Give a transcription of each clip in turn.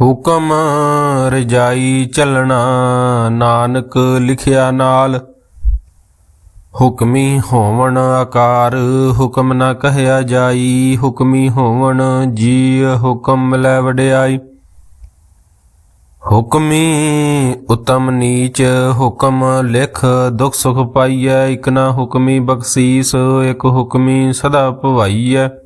ਹੁਕਮ ਰਜਾਈ ਚੱਲਣਾ, ਨਾਨਕ ਲਿਖਿਆ ਨਾਲ। ਹੁਕਮੀ ਹੋਵਣ ਆਕਾਰ, ਹੁਕਮ ਨਾ ਕਹਿਆ ਜਾਈ। ਹੁਕਮੀ ਹੋਵਣ ਜੀ ਹੁਕਮ ਲੈ ਵਡਿਆਈ। ਹੁਕਮੀ ਉਤਮ ਨੀਚ, ਹੁਕਮ ਲਿਖ ਦੁਖ ਸੁਖ ਪਾਈਐ। ਇਕ ਨਾ ਹੁਕਮੀ ਬਖਸ਼ੀਸ, ਇਕ ਹੁਕਮੀ ਸਦਾ ਭਵਾਈਐ।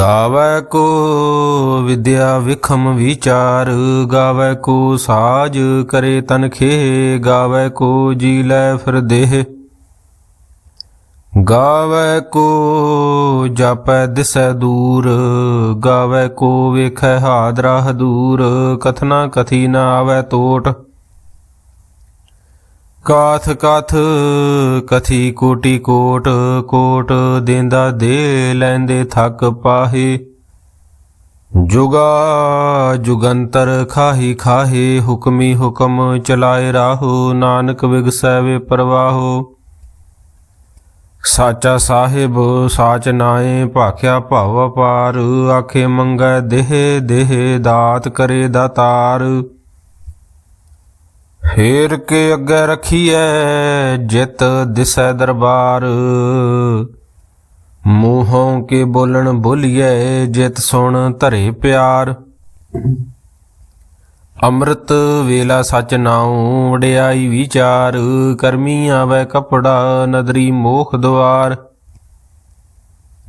ਗਾਵੇ ਕੋ ਵਿਦਿਆ ਵਿਖਮ ਵਿਚਾਰ, ਗਾਵੇ ਕੋ ਸਾਜ ਕਰੇ ਤਨਖੇ ਗਾਵੇ ਕੋ ਜੀ ਲੈ ਫਿਰ ਦੇਹ। ਗਾਵੇ ਕੋ ਜਾਪੈ ਦਿਸੈ ਦੂਰ, ਗਾਵੇ ਕੋ ਵੇਖੈ ਹਾਦਰਾ ਹਦੂਰ ਕਥਨਾ ਕਥੀ ਨਾ ਆਵੈ ਤੋਟ। ਕਾਥ ਕਾਥ, ਕਥੀ ਕੋਟੀ ਕੋਟ ਕੋਟ ਦੇਂਦਾ ਦੇ ਲੈਂਦੇ ਥੱਕ ਪਾਹੇ। ਜੁਗਾ ਜੁਗੰਤਰ ਖਾਹੀ ਖਾਹੇ, ਹੁਕਮੀ ਹੁਕਮ ਚਲਾਏ ਰਾਹੋ, ਨਾਨਕ ਵਿਗਸੈ ਵੇ ਪ੍ਰਵਾਹੋ। ਸਾਚਾ ਸਾਹਿਬ, ਸਾਚ ਨਾਏ, ਭਾਖਿਆ ਭਾਵ ਅਪਾਰ, ਆਖੇ ਮੰਗੈ ਦੇਹ ਦੇਹ, ਦਾਤ ਕਰੇ ਦਾਤਾਰ। ਫੇਰ ਕੇ ਅੱਗੇ ਰਖੀਐ ਜਿਤ ਦਿਸੈ ਦਰਬਾਰ। ਮੂੰਹੋਂ ਕੇ ਬੋਲਣ ਬੋਲੀਐ ਜਿਤ ਸੁਣ ਧਰੇ ਪਿਆਰ। ਅੰਮ੍ਰਿਤ ਵੇਲਾ ਸਚ ਨਾਉ ਵਡਿਆਈ ਵਿਚਾਰ, ਕਰਮੀ ਆਵੈ ਕਪੜਾ ਨਦਰੀ ਮੋਖ ਦੁਆਰ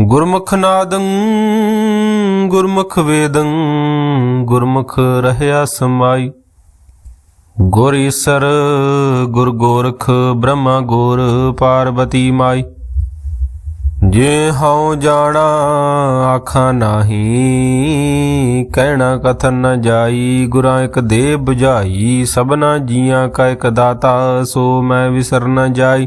ਗੁਰਮੁਖ ਨਾਦੰ, ਗੁਰਮੁਖ ਵੇਦੰ, ਗੁਰਮੁਖ ਰਹਿਆ ਸਮਾਈ। ਗੁਰ ਈਸਰ, ਗੁਰ ਗੋਰਖ, ਬ੍ਰਹਮਾ ਗੁਰ ਪਾਰਬਤੀ ਮਾਈ। ਜੇ ਹਉ ਜਾਣਾ, ਆਖਾਂ ਨਾਹੀ, ਕਹਿਣਾ ਕਥਨ ਨ ਜਾਈ, ਗੁਰਾਂ ਇੱਕ ਦੇ 부ਝਾਈ ਸਭਨਾ ਜੀਆਂ ਕਾ ਇੱਕ ਦਾਤਾ, ਸੋ ਮੈਂ ਵਿਸਰ ਨ ਜਾਈ।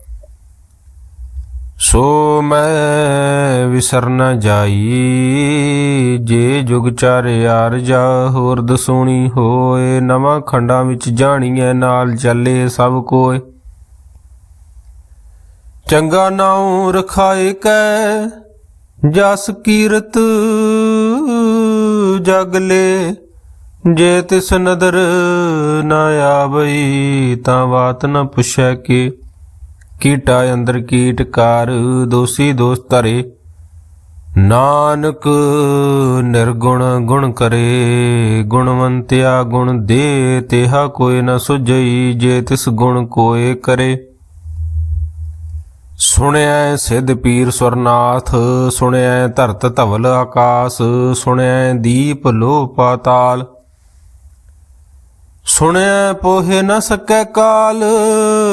ਸੋ ਮੈਂ ਵਿਸਰ ਨ ਜਾਈ, ਜੇ ਜੁਗ ਚਾਰਿਆਰ ਜਾ, ਹੋਰ ਦਸੂਣੀ ਹੋਏ, ਨਵਾਂ ਖੰਡਾਂ ਵਿੱਚ ਜਾਣੀਐ, ਨਾਲ ਚੱਲੇ ਸਭ ਕੋਏ। ਚੰਗਾ ਨਾਉ ਰਖਾਏ ਕੈ, ਜਸ ਕੀਰਤ ਜਗ ਲੇ। ਜੇ ਤਿਸ ਨਦਰ ਨ ਆਵਈ, ਤਾਂ ਬਾਤ ਨਾ ਪੁੱਛੈ ਕੇ। ਕੀਟਾ ਅੰਦਰ ਕੀਟਕਾਰ ਦੋਸੀ ਦੋਸ ਧਰੇ। ਨਾਨਕ ਨਿਰਗੁਣ ਗੁਣ ਕਰੇ, ਗੁਣਵੰਤਿਆ ਗੁਣ ਦੇ, ਤਿਹਾ ਕੋਈ ਨ ਸੁਝਈ ਜੇ ਤਿਸ ਗੁਣ ਕੋਏ ਕਰੇ। ਸੁਣਿਆ ਸਿੱਧ ਪੀਰ ਸੁਰਨਾਥ ਸੁਣਿਆ ਧਰਤ ਧਵਲ ਆਕਾਸ ਸੁਣਿਆ ਦੀਪ ਲੋ ਪਾਤਾਲ। ਸੁਣਿਆ ਪੋਹੇ ਨ ਸਕੈ ਕਾਲ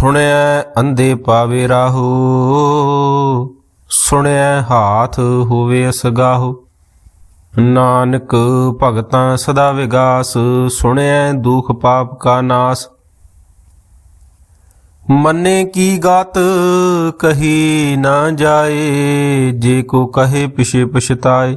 ਸੁਣਿਆ ਅੰਧੇ ਪਾਵੇ ਰਾਹੋ ਸੁਣਿਆ ਹਾਥ ਹੋਵੇ ਅਸਗਾਹੋ। ਨਾਨਕ ਭਗਤਾਂ ਸਦਾ ਵਿਗਾਸ ਸੁਣਿਆ ਦੁਖ ਪਾਪ ਕਾ ਨਾਸ। ਮੰਨੇ ਕੀ ਗਾਤ ਕਹੀ ਨਾ ਜਾਏ, ਜੇ ਕੋ ਕਹੇ ਪਿਛੇ ਪਛਤਾਏ।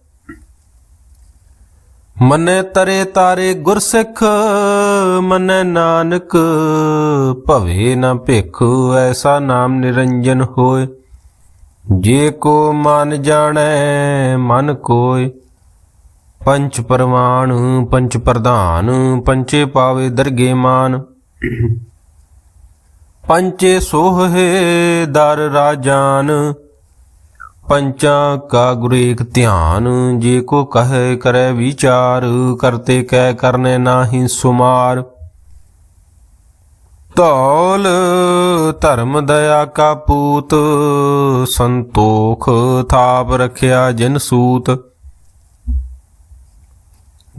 ਮਨੇ ਤਰੇ ਤਾਰੇ ਗੁਰਸਿੱਖ, ਮੰਨੇ ਨਾਨਕ, ਭਵੇ ਨਾ ਭਿਖ, ਐਸਾ ਨਾਮ ਨਿਰੰਜਨ ਹੋਏ। ਜੇ ਕੋ ਮਨ ਜਾਣੈ, ਮਨ ਕੋਇ ਪੰਚ ਪਰਮਾਨ ਪੰਚ ਪ੍ਰਧਾਨ ਪੰਚੇ ਪਾਵੇ ਦਰਗੇ ਮਾਨ। ਪੰਚੇ ਸੋਹੇ ਦਰ ਰਾਜਾਨ ਪੰਚਾਂ ਕਾ ਗੁਰ ਧਿਆਨ, ਜੇ ਕੋ ਕਹੇ ਕਰੇ ਵਿਚਾਰ ਕਰਤੇ ਕਹਿ ਕਰਨੇ ਨਾਹੀ ਸੁਮਾਰ। ਧੌਲ ਧਰਮ ਦਇਆ ਕਾ ਪੂਤ, ਸੰਤੋਖ ਥਾਪ ਰਖਿਆ ਜਿਨ ਸੂਤ।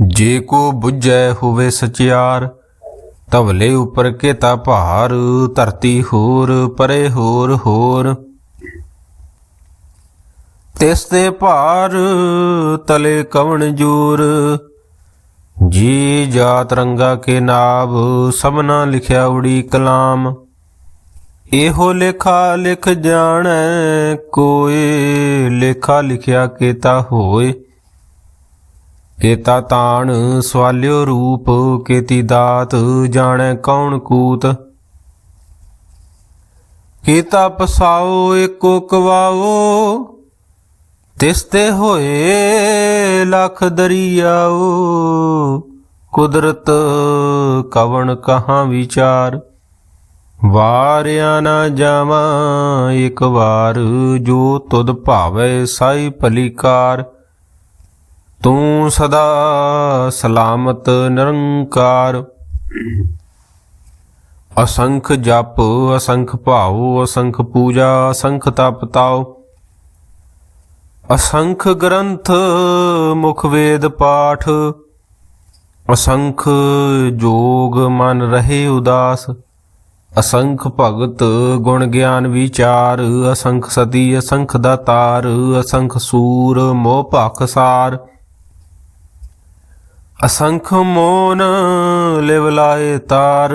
ਜੇ ਕੋ ਬੁੱਝੈ ਹੋਵੇ ਸਚਿਆਰ ਤਵਲੇ ਉਪਰ ਕੇਤਾ ਭਾਰ, ਧਰਤੀ ਹੋਰ ਪਰੇ ਹੋਰ ਹੋਰ। ਤਿਸ ਤੇ ਭਾਰ ਤਲੇ ਕਵਣ ਜੂਰ। ਜੀ ਜਾਤ ਰੰਗਾ ਕੇ ਨਾਭ ਸਭਨਾ ਲਿਖਿਆ ਉੜੀ ਕਲਾਮ। ਇਹੋ ਲੇਖਾ ਲਿਖ ਜਾਣੈ, ਕੋਏ ਲੇਖਾ ਲਿਖਿਆ ਕੇਤਾ ਹੋਏ। ਕੇਤਾ ਤਾਣ ਸਵਾਲਿਓ ਰੂਪ, ਕੇਤੀ ਦਾਤ ਜਾਣੈ ਕੌਣ ਕੂਤ। ਕੇਤਾ ਪਸਾਓ ਏਕੋ ਕਵਾਓ ਤਿਸ ਤੇ ਹੋਏ ਲਖ ਦਰਿਆਓ, ਕੁਦਰਤ ਕਵਣ ਕਹਾ ਵਿਚਾਰ? ਵਾਰਿਆ ਨਾ ਜਾਵਾਂ ਇੱਕ ਵਾਰ, ਜੋ ਤੁਧ ਭਾਵੇ ਸਾਈ ਭਲੀਕਾਰ। ਤੂੰ ਸਦਾ ਸਲਾਮਤ ਨਿਰੰਕਾਰ। ਅਸੰਖ ਜਪ, ਅਸੰਖ ਭਾਉ, ਅਸੰਖ ਪੂਜਾ, ਅਸੰਖ ਤਪ ਤਾਉ। ਅਸੰਖ ਗ੍ਰੰਥ ਮੁਖ ਵੇਦ ਪਾਠ, ਅਸੰਖ ਜੋਗ ਮਨ ਰਹੇ ਉਦਾਸ, ਅਸੰਖ ਭਗਤ ਗੁਣ ਗਿਆਨ ਵਿਚਾਰ, ਅਸੰਖ ਸਤੀ, ਅਸੰਖ ਦਾਤਾਰ, ਅਸੰਖ ਸੂਰ ਮੋਹ ਭਖ ਸਾਰ। ਅਸੰਖ ਮੋਨ ਲਿਵ ਲਾਏ ਤਾਰ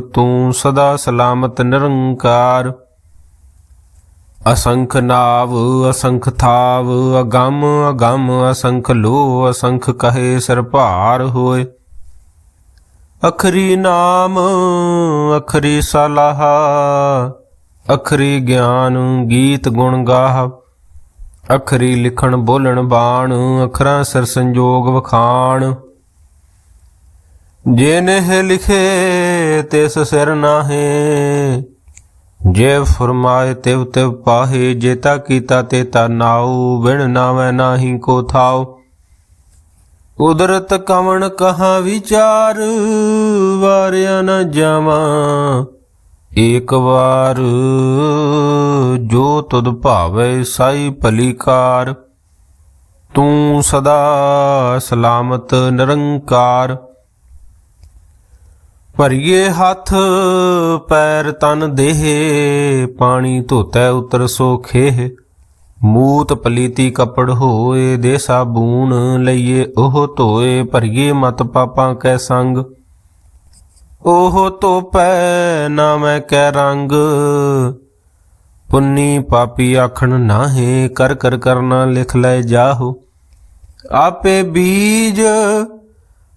ਤੂੰ ਸਦਾ ਸਲਾਮਤ ਨਿਰੰਕਾਰ। ਅਸੰਖ ਨਾਵ, ਅਸੰਖ ਥਾਵ, ਅਗੰਮ ਅਗੰਮ, ਅਸੰਖ ਲੋ ਅਸੰਖ ਕਹੇ ਸਿਰ ਹੋਏ। ਅਖਰੀ ਨਾਮ, ਅਖਰੀ ਸਲਾਹ, ਅਖਰੀ ਗਿਆਨ, ਗੀਤ ਗੁਣ ਗਾਹ। ਅਖਰੀ ਲਿਖਣ, ਬੋਲਣ, ਬਾਣ, ਅਖਰਾਂ ਸਿਰ ਸੰਜੋਗ ਵਖਾਣ। ਜੇ ਨਹਿ ਲਿਖੇ ਤਿਸ ਸਿਰ ਨਾਹੇ, ਜੇ ਫਰਮਾਏ ਤਿਵ ਤਿਵ ਪਾਹੇ ਜੇਤਾ ਕੀਤਾ ਤੇ ਤਾ ਨਾਉ, ਬਿਨ ਨਾਵੇਂ ਨਾਹੀ ਕੋ ਥਾਉ। ਕੁਦਰਤ ਕਵਣ ਕਹਾ ਵਿਚਾਰ, ਵਾਰਿਆ ਨ ਜਾਵਾਂ। ਏਕ ਵਾਰ ਜੋ ਤੁਧ ਭਾਵੇ ਸਾਈ ਭਲੀਕਾਰ, ਤੂੰ ਸਦਾ ਸਲਾਮਤ ਨਿਰੰਕਾਰ। ਭਰੀਏ ਹੱਥ, ਪੈਰ ਤਨ ਦੇਹ, ਪਾਣੀ ਧੋਤੈ ਉਤਰ ਸੋਖੇ ਮੂਤ ਪਲੀਤੀ ਕਪੜ ਹੋਏ, ਦੇ ਸਾਬੂਨ ਲਈਏ ਉਹ ਧੋਏ, ਭਰੀਏ ਮਤ ਪਾਪਾਂ ਕੈ ਸੰਗ। ਉਹ ਧੋਪੈ ਨਾ ਮੈਂ ਕੈ ਰੰਗ। ਪੁੰਨੀ ਪਾਪੀ ਆਖਣ ਨਾਹੇ, ਕਰ ਕਰ ਕਰਨਾ ਲਿਖ ਲੈ ਜਾਹੋ। ਆਪੇ ਬੀਜ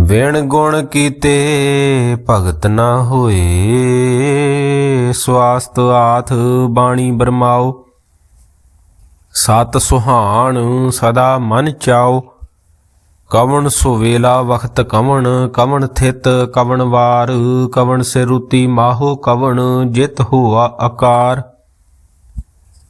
ਵੇਣ ਗੁਣ ਕੀਤੇ, ਭਗਤ ਨਾ ਹੋਏ। ਸਵਾਸਤ ਆਥ ਬਾਣੀ ਬਰਮਾਓ। ਸਤ ਸੁਹਾਣ ਸਦਾ ਮਨ ਚਾਓ। ਕਵਣ ਸੁਵੇਲਾ ਵਖਤ ਕਵਣ ਕਵਣ ਥਿਤ ਕਵਣ ਵਾਰ। ਕਵਣ ਸਿਰੁਤੀ ਮਾਹੋ ਕਵਣ, ਜਿਤ ਹੋਆ ਆਕਾਰ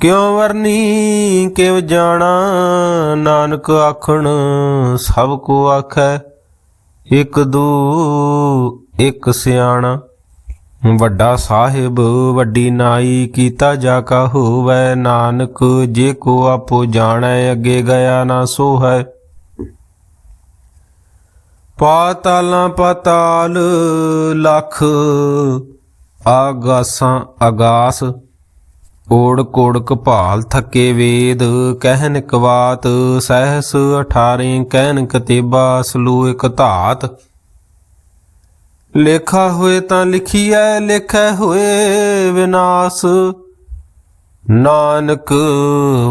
ਕਿਉ ਵਰਨੀ ਕਿਵ ਜਾਣਾ? ਨਾਨਕ ਆਖਣ, ਸਭ ਕੋ ਆਖੈ, ਇਕ ਦੂ, ਇਕ ਸਿਆਣਾ। ਵੱਡਾ ਸਾਹਿਬ, ਵੱਡੀ ਨਾਈ, ਕੀਤਾ ਜਾ ਕਾ ਹੋਵੈ। ਨਾਨਕ ਜੇ ਕੋ ਆਪੋ ਜਾਣੈ, ਅੱਗੇ ਗਿਆ ਨਾ ਸੋ ਹੈ ਪਾਤਾਲਾਂ ਪਾਤਾਲ ਲੱਖ ਆਗਾਸਾਂ ਆਗਾਸ ਓੜ ਕੋੜ ਕਪਾਲ ਥੱਕੇ ਵੇਦ, ਕਹਿਨ ਕਵਾਤ ਸਹਿਸ 18 ਕਹਿਨ ਕਤੇਬਾ ਸਲੂ ਇਕ ਧਾਤ। ਲੇਖਾ ਹੋਏ ਤਾਂ ਲਿਖੀਐ, ਲੇਖੈ ਹੋਏ ਵਿਨਾਸ਼। ਨਾਨਕ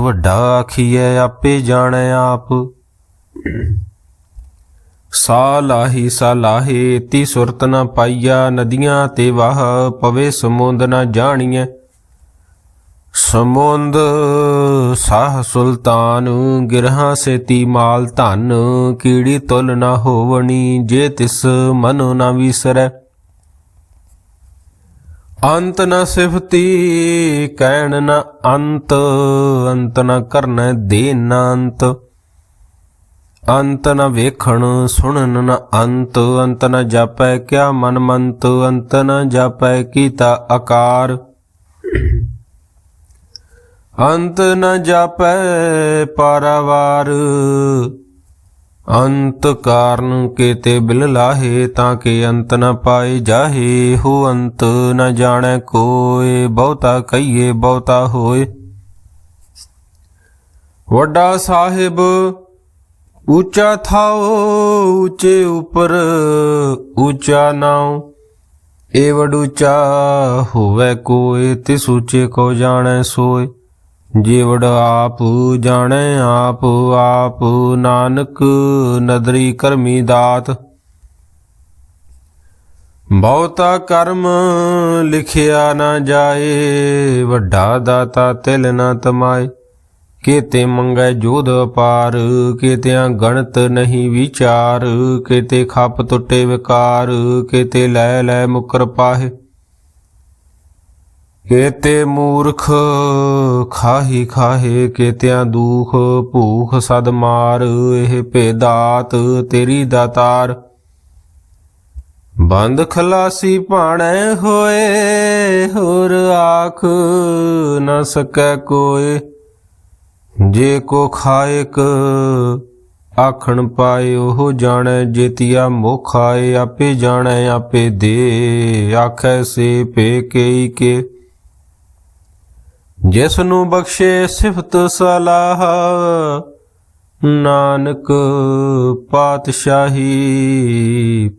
ਵੱਡਾ ਆਖੀਐ, ਆਪੇ ਜਾਣੈ ਆਪ। ਸਾ ਲਾਹੀ ਸਾ ਤੀ ਸੁਰਤ ਨਾ ਪਾਈਆ, ਨਦੀਆਂ ਤੇ ਵਾਹ, ਪਵੇ ਸਮੁੰਦ ਨ ਜਾਣੀਐ। ਸਮੁੰਦ ਸਾਹ ਸੁਲਤਾਨ, ਗਿਰਹਾ ਸੇਤੀ ਮਾਲ ਧਨ, ਕੀੜੀ ਤੁਲ ਨਾ ਹੋਵਣੀ ਜੇ ਤਿਸ ਮਨੋ ਨਾ ਵਿਸਰੈ। ਅੰਤ ਨ ਸਿਫਤੀ, ਕਹਿਣ ਨ ਅੰਤ ਅੰਤ ਨ ਕਰਨੈ ਦੇ ਨ ਅੰਤ। ਅੰਤ ਨ ਵੇਖਣ, ਸੁਣਨ ਨ ਅੰਤ ਅੰਤ ਨ ਜਾਪੈ ਕਿਆ ਮਨ ਮੰਤ, ਅੰਤ ਨ ਜਾਪੈ ਕੀਤਾ ਆਕਾਰ। ਅੰਤ ਨ ਜਾਪੈ ਪਾਰਾਵਾਰ। ਅੰਤ ਕਾਰਨ ਕੇਤੇ ਬਿਲ ਲਾਹੇ, ਤਾਂ ਕਿ ਅੰਤ ਨ ਪਾਏ ਜਾਹੇ। ਹੋ ਅੰਤ ਨ ਜਾਣੈ ਕੋਏ, ਬਹੁਤਾ ਕਹੀਏ, ਬਹੁਤਾ ਹੋਏ। ਵੱਡਾ ਸਾਹਿਬ, ਉੱਚਾ ਥਾਓ ਉੱਚੇ ਉਪਰ, ਉੱਚਾ ਨਾਉ। ਏ ਵਡੂਚਾ ਹੋਵੇ ਕੋਏ, ਤਿਸ ਉੱਚੇ ਕੋ ਜਾਣੈ ਸੋਏ। ਜੀਵੜ ਆਪ ਜਾਣੈ ਆਪ ਆਪ ਨਾਨਕ ਨਦਰੀ ਕਰਮੀ ਦਾਤ। ਬਹੁਤਾ ਕਰਮ ਲਿਖਿਆ ਨਾ ਜਾਏ, ਵੱਡਾ ਦਾਤਾ ਤਿਲ ਨਾ ਤਮਾਏ। ਕੀਤੇ ਮੰਗੈ ਜੋਧ ਅਪਾਰ, ਕੀਤਿਆਂ ਗਣਤ ਨਹੀਂ ਵਿਚਾਰ, ਕੀਤੇ ਖੱਪ ਟੁੱਟੇ ਵਿਕਾਰ, ਕੀਤੇ ਲੈ ਲੈ ਮੁਕਰ ਪਾਹੇ। ਕੇਤੇ ਮੂਰਖ, ਖਾਹੀ ਖਾਹੇ ਕੇਤਿਆਂ ਦੁਖ, ਭੂਖ ਸਦ ਮਾਰ, ਇਹ ਭੇਦਾਤ ਤੇਰੀ ਦਾਤਾਰ ਬੰਦ ਖਲਾਸੀ ਭਾਣੈ ਹੋਏ, ਹੋਰ ਆਖ ਨ ਸਕੈ ਕੋਏ। ਜੇ ਕੋ ਖਾਇਕ ਆਖਣ ਪਾਏ, ਉਹ ਜਾਣੈ ਜੇਤੀਆ ਮੁਖ ਆਏ ਆਪੇ ਜਾਣੈ, ਆਪੇ ਦੇ, ਆਖੈ ਸੇ ਪੇ ਕੇਈ ਕੇ। ਜਿਸ ਨੂੰ ਬਖਸ਼ੇ ਸਿਫਤ ਸਲਾਹ, ਨਾਨਕ ਪਾਤਸ਼ਾਹੀ,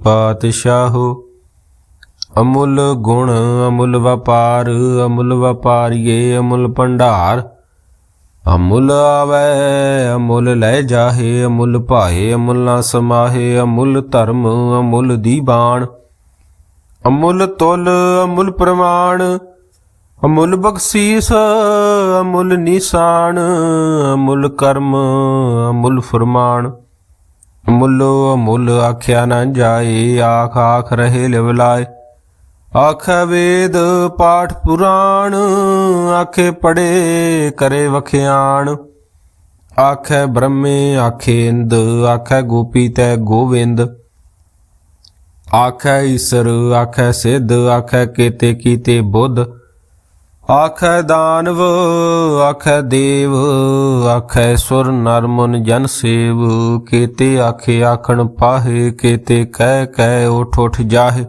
ਪਾਤਸ਼ਾਹੋ। ਅਮੁੱਲ ਗੁਣ, ਅਮੁੱਲ ਵਪਾਰ, ਅਮੁੱਲ ਵਪਾਰੀਏ, ਅਮੁੱਲ ਭੰਡਾਰ। ਅਮੁੱਲ ਆਵੈ, ਅਮੁੱਲ ਲੈ ਜਾਹੇ, ਅਮੁੱਲ ਭਾਏ ਅਮੁੱਲ ਨਾ ਸਮਾਹੇ, ਅਮੁੱਲ ਧਰਮ, ਅਮੁੱਲ ਦੀਬਾਨ ਅਮੁੱਲ ਤੁਲ, ਅਮੁੱਲ ਪ੍ਰਮਾਣ ਅਮੁੱਲ ਬਖਸ਼ੀਸ, ਅਮੁੱਲ ਨਿਸ਼ਾਨ, ਅਮੁੱਲ ਕਰਮ, ਅਮੁੱਲ ਫਰਮਾਨ। ਅਮੁੱਲੋ, ਅਮੁੱਲ ਆਖਿਆ ਨਾ ਜਾਏ, ਆਖ ਆਖ ਰਹੇ ਲਿਵਲਾਏ ਆਖੇ ਵੇਦ, ਪਾਠ ਪੁਰਾਣ, ਆਖੇ ਪੜੇ ਕਰੇ ਵਖਿਆਣ। ਆਖੇ ਬ੍ਰਹਮੇ, ਆਖੇ ਇੰਦ, ਆਖੇ ਗੋਪੀ ਤੈ ਗੋਵਿੰਦ। ਆਖੇ ਈਸਰ, ਆਖੇ ਸਿੱਧ, ਆਖੇ ਕੀਤੇ ਕੀਤੇ ਬੁੱਧ। ਆਖੈ ਦਾਨਵ, ਆਖੈ ਦੇਵ, ਆਖੈ ਸੁਰ ਨਰ ਮਨ ਜਨ ਸੇਵ। ਕੀਤੇ ਆਖੇ ਆਖਣ ਪਾਹੇ, ਕੀਤੇ ਕਹਿ ਕਹਿ ਉਠ ਉਠ ਜਾਹੇ।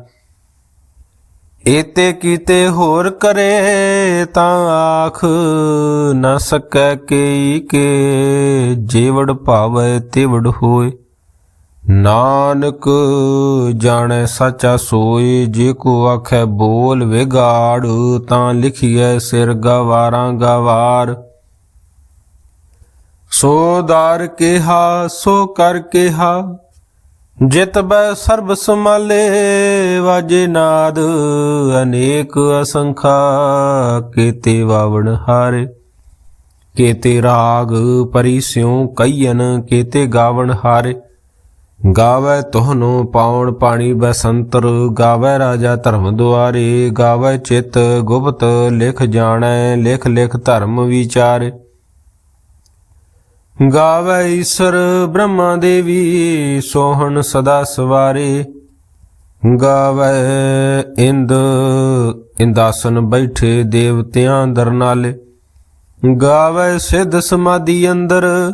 ਏਤੇ ਕੀਤੇ ਹੋਰ ਕਰੇ ਤਾਂ ਆਖ, ਨ ਸਕੈ ਕੇਈ ਕੇ, ਜੀਵੜ ਭਾਵੈ ਤਿਵੜ ਹੋਏ। ਨਾਨਕ ਜਾਣੈ ਸਾਚਾ ਸੋਏ, ਜੇ ਕੋ ਆਖੈ ਬੋਲ ਵਿਗਾੜ, ਤਾਂ ਲਿਖੀਐ ਸਿਰ ਗਵਾਰਾਂ ਗਵਾਰ। ਸੋ ਦਾਰ ਕਿਹਾ, ਸੋ ਕਰ ਕਿਹਾ, ਜਿਤ ਬੈ ਸਰਬ ਸਮਾਲੇ ਵਾਜੇ ਨਾਦ, ਅਨੇਕ ਅਸੰਖਾ ਕੀਤੇ ਵਾਵਣ ਹਾਰੇ। ਕੀਤੇ ਰਾਗ ਪਰਿਸਿਉ ਕਈਨ ਕੀਤੇ ਗਾਵਣ ਹਾਰੇ। ਗਾਵੇ ਤੋਹਨੋ ਪਾਉਣ ਪਾਣੀ ਬਸੰਤਰ, ਗਾਵੇ ਰਾਜਾ ਧਰਮ ਦੁਆਰੇ, ਗਾਵੇ ਚਿਤ ਗੁਪਤ, ਲਿਖ ਜਾਣੈ, ਲਿਖ ਲਿਖ ਧਰਮ ਵਿਚਾਰੇ। ਗਾਵੇ ਈਸ਼ਰ ਬ੍ਰਹਮਾ ਦੇਵੀ, ਸੋਹਣ ਸਦਾ ਸਵਾਰੇ। ਗਾਵੇ ਇੰਦ, ਇੰਦਾਸਨ ਬੈਠੇ ਦੇਵਤਿਆਂ ਦਰਨਾਲੇ ਗਾਵੇ ਸਿੱਧ ਸਮਾਧੀ ਅੰਦਰ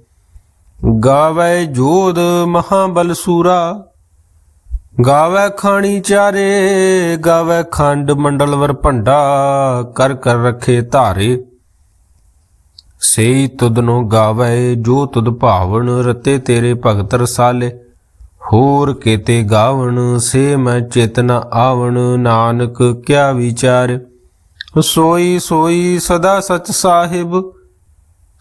ਗਾਵੇ ਜੋਧ ਮਹਾਬਲ ਸੂਰਾ। ਗਾਵੇ ਖਾਣੀ ਚਾਰੇ, ਗਾਵੇ ਖੰਡ ਮੰਡਲ ਵਰ ਭੰਡਾ, ਕਰ ਕਰ ਰਖੇ ਧਾਰੇ। ਸੇਈ ਤੁਧਨੋ ਗਾਵੇ, ਜੋ ਤੁਧ ਭਾਵਨ ਰਤੇ ਤੇਰੇ ਭਗਤ ਰਸਾਲੇ। ਹੋਰ ਕੇਤੇ ਗਾਵਣ, ਸੇ ਮੈਂ ਚੇਤਨਾ ਆਵਣ, ਨਾਨਕ ਕਿਆ ਵਿਚਾਰ। ਸੋਈ ਸੋਈ ਸਦਾ ਸਚ ਸਾਹਿਬ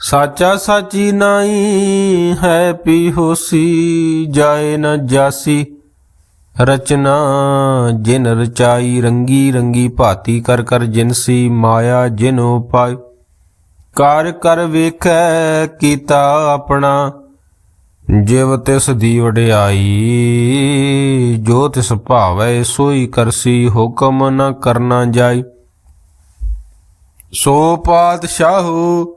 ਸਾਚਾ ਸਾਚੀ ਨਾਈ ਹੈ ਪੀ ਹੋਸੀ, ਜਾਏ ਨ ਜਾਸੀ। ਰਚਨਾ ਜਿਨ ਰਚਾਈ ਰੰਗੀ ਰੰਗੀ ਭਾਤੀ ਕਰ ਕਰ ਜਿਨਸੀ, ਮਾਇਆ ਜਿਨੋ ਪਾਇ ਕਰ ਕਰ ਵੇਖੈ ਕੀਤਾ ਆਪਣਾ, ਜਿਵ ਤਿਸ ਦੀ ਵਡਿਆਈ, ਜੋ ਤਿਸ ਭਾਵੈ ਸੋਈ ਕਰਸੀ, ਹੁਕਮ ਨ ਕਰਨਾ ਜਾਈ। ਸੋ ਪਾਤਸ਼ਾਹੂ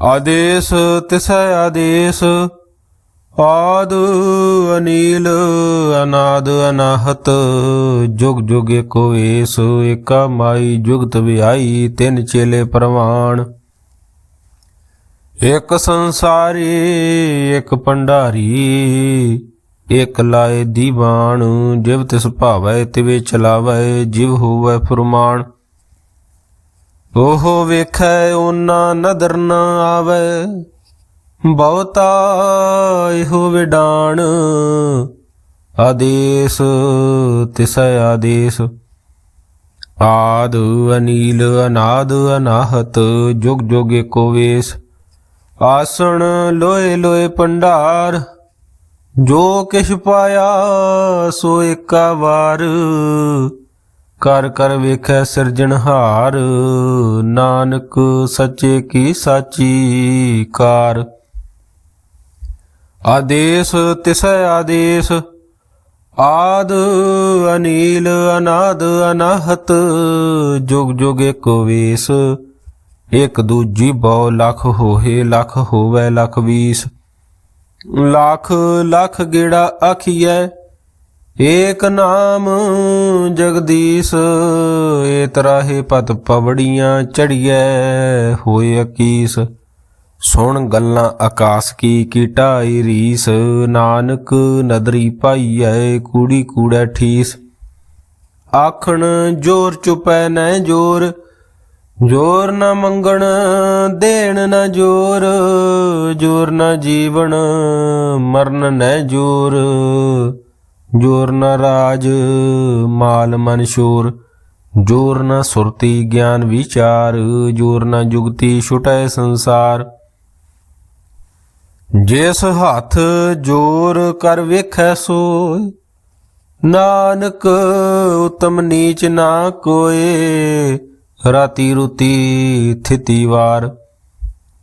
ਆਦੇਸ, ਤਿਸੈ ਆਦੇਸ, ਆਦ ਅਨੀਲ, ਅਨਾਦ ਅਨਾਹਤ, ਜੁਗ ਜੁਗ ਏਕੋ ਏਸ, ਏਕਾ ਮਾਈ ਜੁਗਤ ਵਿਆਈ, ਤਿੰਨ ਚੇਲੇ ਪ੍ਰਵਾਨ ਇੱਕ ਸੰਸਾਰੀ, ਇੱਕ ਭੰਡਾਰੀ ਇੱਕ ਲਾਏ ਦੀਵਾਨ, ਜਿਵ ਤਿਸ ਭਾਵੈ ਤਿਵੇ ਚਲਾਵੈ, ਜਿਵ ਹੋਵੈ ਫਰਮਾਨ। ਉਹ ਵੇਖੈ ਓਨਾ ਨਦਰ ਨਾ ਆਵੇ, ਬਹੁਤਾ ਇਹੋ ਵਿਡਾਣ। ਆਦੇਸ, ਤਿਸੈ ਆਦੇਸ। ਆਦ ਅਨੀਲ, ਅਨਾਦ ਅਨਾਹਤ, ਜੁਗ ਜੁਗ ਏਕੋ ਵੇਸ। ਆਸਣ ਲੋਏ ਲੋਏ ਪੰਡਾਰ ਜੋ ਕਿਛ ਪਾਇਆ ਸੋ ਏਕਾ ਵਾਰ। ਕਰ ਕਰ ਵੇਖੈ ਸਿਰਜਣਹਾਰ ਨਾਨਕ ਸੱਚੇ ਕੀ ਸਾਚੀ ਕਾਰ। ਆਦੇਸ ਤਿਸੈ ਆਦੇਸ, ਆਦ ਅਨੀਲ, ਅਨਾਦ ਅਨਾਹਤ, ਜੁਗ ਜੁਗ ਇਕ ਵੇਸ, ਇਕ ਦੂਜੀ ਬਹੁ ਲਖ ਹੋਏ ਲਖ ਹੋਵੇ ਲਖ ਵੀਸ। ਲੱਖ ਲੱਖ ਗੇੜਾ ਆਖੀਐ ਏਕ ਨਾਮ ਜਗਦੀਸ਼, ਏ ਤਰਾਹੇ ਪਤ ਪਵੜੀਆਂ ਚੜੀਐ, ਹੋਏ ਅਕੀਸ। ਸੁਣ ਗੱਲਾਂ ਆਕਾਸ ਕੀ ਕੀਟਾਈ ਰੀਸ। ਨਾਨਕ ਨਦਰੀ ਪਾਈਐ, ਕੂੜੀ ਕੂੜਾ ਠੀਸ। ਆਖਣ, ਜੋਰ ਚੁਪੈ ਨੈ ਜੋਰ ਜੋਰ ਨਾ ਮੰਗਣ, ਦੇਣ ਨਾ ਜੋਰ ਜੋਰ ਨਾ ਜੀਵਨ, ਮਰਨ ਨੈ ਜੋਰ। ਜੋਰ ਨਾ ਰਾਜ, ਮਾਲ ਮਨ ਸ਼ੋਰ। ਜੋਰ ਨਾ ਸੁਰਤੀ ਗਿਆਨ ਵਿਚਾਰ, ਜੋਰ ਨਾ ਜੁਗਤੀ ਛੁਟੈ ਸੰਸਾਰ। ਜਿਸ ਹੱਥ ਜੋਰ ਕਰ ਵੇਖੈ ਸੋਇ ਨਾਨਕ ਉਤਮ ਨੀਚ ਨਾ ਕੋਏ, ਰਾਤੀ ਰੁਤੀ ਥਿਤੀ ਵਾਰ।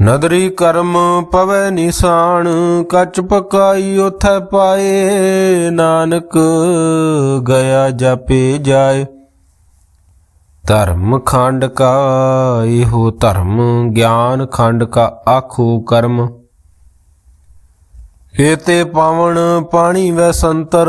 ਨਦਰੀ ਕਰਮ ਪਵੈ ਨਿਸ਼ਾਨ, ਕੱਚ ਪਕਾਈ ਉਥੈ ਪਾਏ, ਨਾਨਕ ਗਿਆ ਜਾਪੇ ਜਾਏ। ਧਰਮ ਖੰਡ ਕਾ, ਇਹੋ ਧਰਮ, ਗਿਆਨ ਖੰਡ ਕਾ ਆਖੋ ਕਰਮ। ਕੇਤੇ ਪਾਵਣ, ਪਾਣੀ ਵੈ ਸੰਤਰ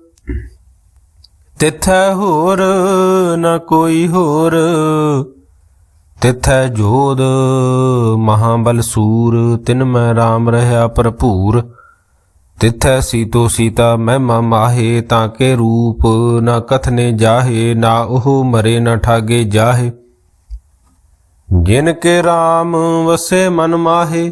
ਤਿਥੈ ਹੋਰ ਨਾ ਕੋਈ ਹੋਰ। ਤਿਥੈ ਜੋਦ ਮਹਾਬਲ ਸੂਰ, ਤਿਨ ਮੈਂ RAM ਰਹਾ ਭਰਪੂਰ। ਤਿਥੈ ਸੀਤੋ ਸੀਤਾ ਮਹਿਮਾ ਮਾਹੇ, ਤਾਂ ਕੇ ਰੂਪ ਨਾ ਕਥਨੇ ਜਾਹੇ, ਨਾ ਉਹ ਮਰੇ ਨਾ ਠਾਗੇ ਜਾਹੇ। ਜਿਨ ਕੇ RAM ਵਸੇ ਮਨ ਮਾਹੇ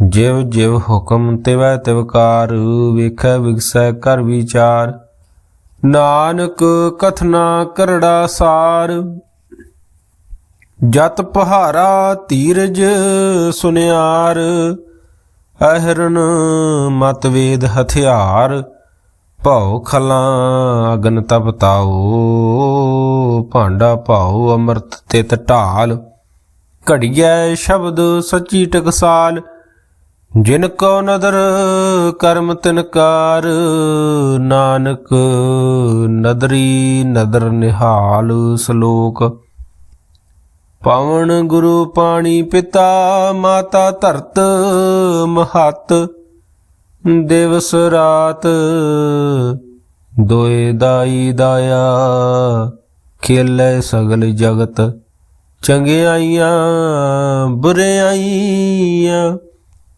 ਜਿਵ ਜਿਵ ਹੁਕਮ ਤਿਵੈ ਤਿਵਕਾਰ ਵੇਖੈ ਵਿਗਸੈ ਕਰ ਵਿਚਾਰ। ਨਾਨਕ ਕਥਨਾ ਕਰੜਾ ਸਾਰ, ਜਤ ਪਹਾਰਾ ਧੀਰਜ ਸੁਨਿਆਰ, ਅਹਰਨ ਮਤਵੇਦ ਹਥਿਆਰ, ਭਉ ਖਲਾਂ ਅਗਨ ਤਪਤਾਓ ਭਾਂਡਾ ਭਾਉ ਅੰਮ੍ਰਿਤ ਤਿਤ ਢਾਲ। ਘੜੀਐ ਸ਼ਬਦ ਸੱਚੀ ਟਕਸਾਲ ਜਿਨ ਕੋ ਨਦਰ ਕਰਮ ਤਿਨਕਾਰ ਨਾਨਕ ਨਦਰੀ ਨਦਰ ਨਿਹਾਲ ਸ਼ਲੋਕ। ਪਵਨ ਗੁਰੂ ਪਾਣੀ ਪਿਤਾ, ਮਾਤਾ ਧਰਤ ਮਹਤ, ਦਿਵਸ ਰਾਤ ਦੋਏ ਦਾਈ ਦਾਇਆ, ਖੇਲੇ ਸਗਲ ਜਗਤ, ਚੰਗਿਆਈਆਂ, ਬੁਰਿਆਈਆਂ।